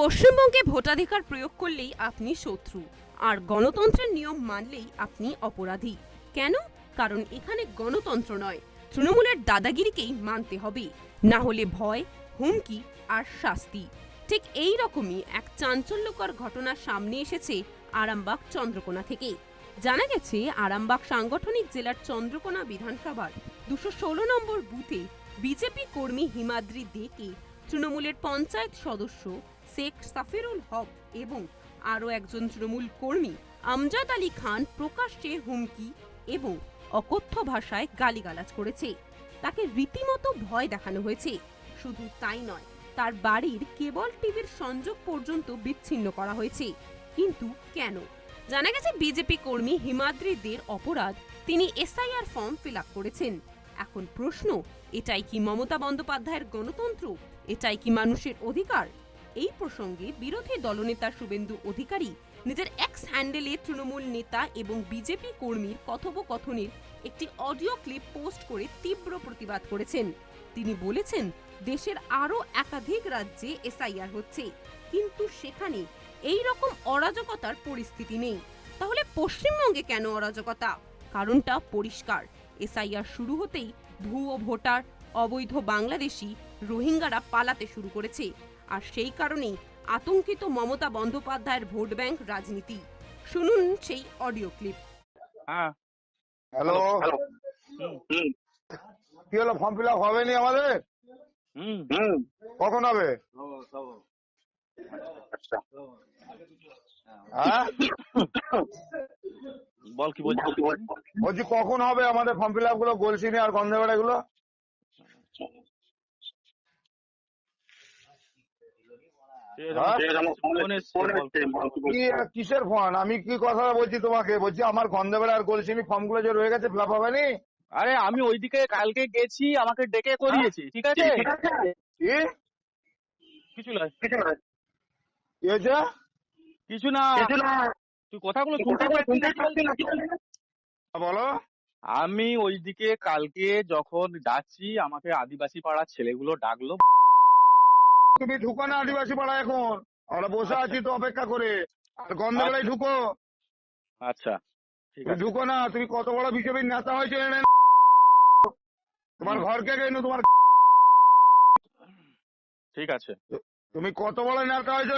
পশ্চিমবঙ্গে ভোটাধিকার প্রয়োগ করলেই আপনি শত্রু, আর গণতন্ত্রের নিয়ম মানলেই আপনি অপরাধী। কেন? কারণ এখানে গণতন্ত্র নয়, তৃণমূলের দাদাগিরিকেই মানতে হবে। না হলে ভয়, হুমকি আর শাস্তি। ঠিক এই রকমই এক চাঞ্চল্যকর ঘটনা সামনে এসেছে আরামবাগ চন্দ্রকোনা থেকে। জানা গেছে, আরামবাগ সাংগঠনিক জেলার চন্দ্রকোনা বিধানসভার দুশো ষোলো নম্বর বুথে বিজেপি কর্মী হিমাদ্রি দেকে তৃণমূলের পঞ্চায়েত সদস্য শেখ সাফিরুল হক এবং আরও একজন তৃণমূল কর্মী আমজাদ আলী খান প্রকাশ্যে হুমকি এবং অকথ্য ভাষায় গালিগালাজ করেছে। তাকে রীতিমতো ভয় দেখানো হয়েছে। শুধু তাই নয়, তার বাড়ির কেবল টিভির সংযোগ পর্যন্ত বিচ্ছিন্ন করা হয়েছে। কিন্তু কেন? জানা গেছে বিজেপি কর্মী হিমাদ্রিদের অপরাধ তিনি এসআইআর ফর্ম ফিল করেছেন। এখন প্রশ্ন, এটাই কি মমতা বন্দ্যোপাধ্যায়ের গণতন্ত্র? এটাই কি মানুষের অধিকার? এই প্রসঙ্গে বিরোধী দলনেতা শুভেন্দু অধিকারী নিজের এক্স হ্যান্ডেলে তৃণমূল নেতা এবং বিজেপি কর্মীর কথোপকথনের একটি অডিও ক্লিপ পোস্ট করে তীব্র প্রতিবাদ করেছেন। তিনি বলেছেন, দেশের আরও একাধিক রাজ্যে এসআইআর হচ্ছে, কিন্তু সেখানে এই রকম অরাজকতার পরিস্থিতি নেই। তাহলে পশ্চিমবঙ্গে কেন অরাজকতা? কারণটা পরিষ্কার। এসআইআর শুরু হতেই ভুয়ো ভোটার, অবৈধ বাংলাদেশি রোহিঙ্গারা পালাতে শুরু করেছে। আর সেই কারণেই আতঙ্কিত মমতা বন্দ্যোপাধ্যায়ের ভোট ব্যাংক রাজনীতি। শুনুন সেই অডিও ক্লিপ। হ্যাঁ। হ্যালো। কি হলো ফর্ম ফিল আপ হবে নি আমাদের? হুম। কখন হবে? আচ্ছা। হ্যাঁ? বল কি বলছি কখন হবে আমাদের ফর্ম ফিল আপগুলো গোলসিনি আর গন্ধেবাড়া গুলো হ্যাঁ? ফোন এসছে বল কি কি কিসের ফোন আমি কি কথা বলছি তোমাকে? বলছি আমার গন্ধেবাড়া আর ফর্মগুলো যে রয়ে গেছে হবে নি? আরে আমি ওইদিকে কালকে গেছি আমাকে ডেকে করিয়েছি ঠিক আছে? কিছু হয়েছে কিছু না। তুই কথাগুলো শুনতে বলো। আমি ওইদিকে কালকে যখন যাচ্ছি আমাকে আদিবাসী পাড়ার ছেলেগুলো ডাকলো। তুমি ঢুকো না আদিবাসী পাড়া এখন। আমরা বসে আছি তো অপেক্ষা করে। আর গন্ধেবাড়ায় ঢুকো। আচ্ছা ঠিক আছে। ঢুকো না তুমি কত বড় বিজেপির নেতা হয়েছে তোমার ঘরকে কেন তোমার ঠিক আছে। তুমি কত বড় নেতা হয়েছো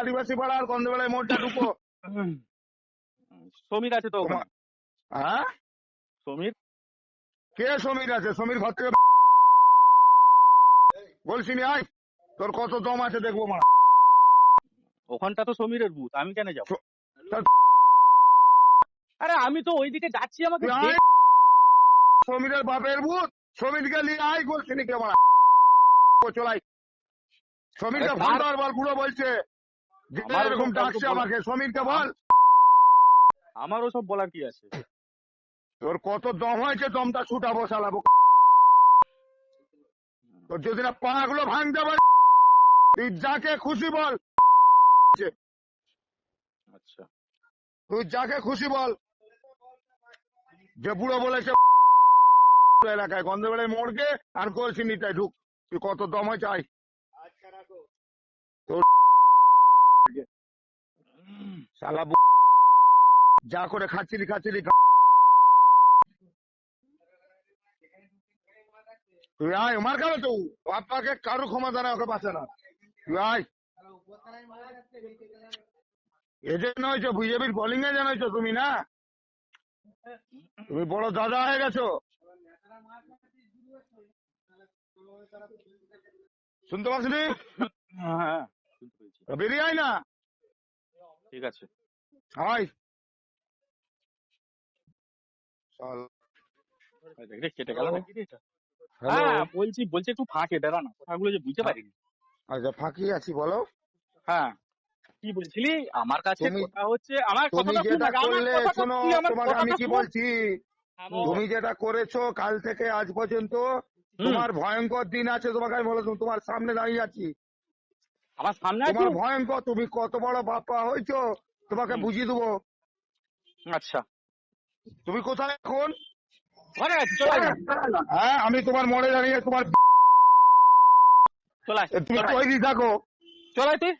আদিবাসী পাড়া আর গন্ধেবাড়ায় মোড়টা ঢুকো। সমীর আছে তো হ্যাঁ? সমীর? কে সমীর আছে? সমীর ঘর থেকে বলছি নি আয়। তোর কত দম আছে দেখব মা। ওখানটা তো সমীরের বুথ আমি কেন যাব? আরে আমি তো ওইদিকে যাচ্ছি আমাকে সমীরের বাপের সমীরকে নিয়ে আয় বলছি নি কে মারা চলাই সমীরকে ফোন তার- বল বুড়ো বলছে। আমার এরকম ওসব ডাকছে আমাকে সমীরকে বল। আমারও সব বলার কি আছে? তোর কত দম হয়েছে দমটা ছুটাবো শালাবো যদি না পাগুলো ভাঙতে পারে তুই যাকে খুশি বল। আচ্ছা। তুই যাকে খুশি বল। যে বুড়ো বলেছে এলাকায় গন্ধবেড়ে মোড়কে আর কলসিনিটায় ঢুক। তুই কত দম চাই। তোর শালা যা করে খাচ্ছিলি খাচ্ছিলি তুই আয় মার খাবে তো। বাপ্পাকে কারও ক্ষমতা না ওকে বাঁচে না। তুই আয় এজন্য হয়েছো বিজেপির বোলিং এ জানাইছো তুমি না? তুমি বড় দাদা হয়ে গেছো। শুনতে পাচ্ছি হ্যাঁ বেরিয়ে আয় না। ঠিক আছে। রে, কেটে গেল নাকি হ্যাঁ বলছি বলছি একটু ফাঁকে দাঁড়া না কথাগুলো যে বুঝতে পারিনি। আচ্ছা ফাঁকি আছি বলো। হ্যাঁ কি বলছিলি? আমার কাছে কথা হচ্ছে আমার তুমি যেটা করলে শোনো তোমাকে আমি কি বলছি? হ্যাঁ, তুমি যেটা করেছ কাল থেকে আজ পর্যন্ত তোমার ভয়ঙ্কর দিন আছে তোমাকে আমি বলে তোমার সামনে দাঁড়িয়ে আছি। আমার সামনে তোমার ভয়ঙ্কর তুমি কত বড় বাপা হয়েছো তোমাকে বুঝিয়ে দেবো। আচ্ছা। তুমি কোথায় এখন? হ্যাঁ আমি তোমার মনে দাঁড়িয়ে তোমার তুমি তৈরি থাকো? চলাই তুই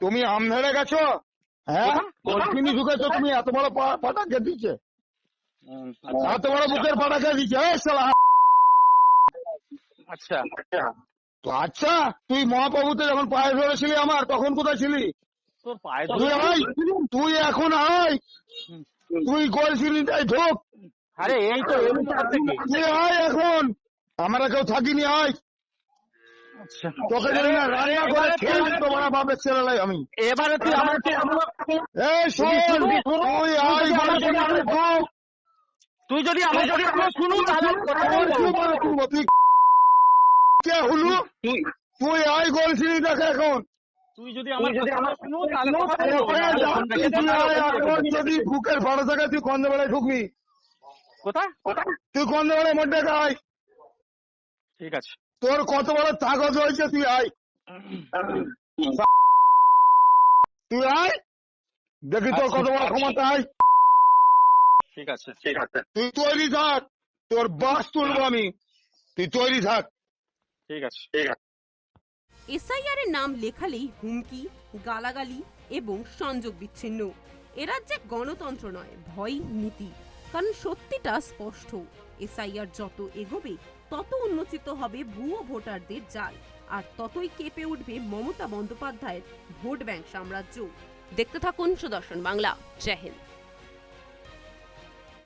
তুমি আম ধরে গেছো? হ্যাঁ? কলকিনি ঢুকেছো তুমি? এত বড় পাটাকে দিচ্ছে এত বড় বুকের পাটাকে দিচ্ছে আচ্ছা। আচ্ছা তুই মহাপ্রভুতে যখন পায়ে ধরেছিলি আমার তখন কোথায় ছিলি? তোর পায়ে তুই ধরে আয়। তুই এখন আয়। তুই গোলসিনিটাই ঢোক। আরে এই তো এখন। আমরা কেউ থাকিনি আয়। আচ্ছা। তোকে যদি না রান্না করে খেয়ে দিতে পারা বাপের ছেলেলাই আমি। এবারে তুই আমাকে এই শোন তুই আয় গোলসিনিটাই ঢোক তুই যদি আমি যদি আমরা শুনু তাহলে তুই বলব। কি তুই গোলসিনিটাকে এখন। তুই যদি আমার শুনু তাহলে বুকের থাকে তুই কন্দবেলায় ঢুকবি। কোথায়? তুই কন্দবেলায় মধ্যে আয়। ঠিক আছে। তোর কত বড় তাগজ হয়েছে তুই আয়। তুই আয়। দেখি তোর কত বড় ক্ষমতা আয়। ঠিক আছে। ঠিক আছে। তুই তৈরি থাক। তোর বাস তুলবো আমি। তুই তৈরি থাক। ঠিক আছে। ঠিক আছে। এসআইআর এর নাম লেখালেই হুমকি গালাগালি এবং সংযোগ বিচ্ছিন্ন। এ রাজ্যে গণতন্ত্র নয় ভয় নীতি। কারণ সত্যিটা স্পষ্ট। এসআইআর যত এগোবে, তত উন্মোচিত হবে ভুয়ো ভোটারদের জাল। আর ততই কেঁপে উঠবে মমতা বন্দ্যোপাধ্যায়ের ভোট ব্যাংক সাম্রাজ্য। দেখতে থাকুন সুদর্শন বাংলা। জয় হিন্দ।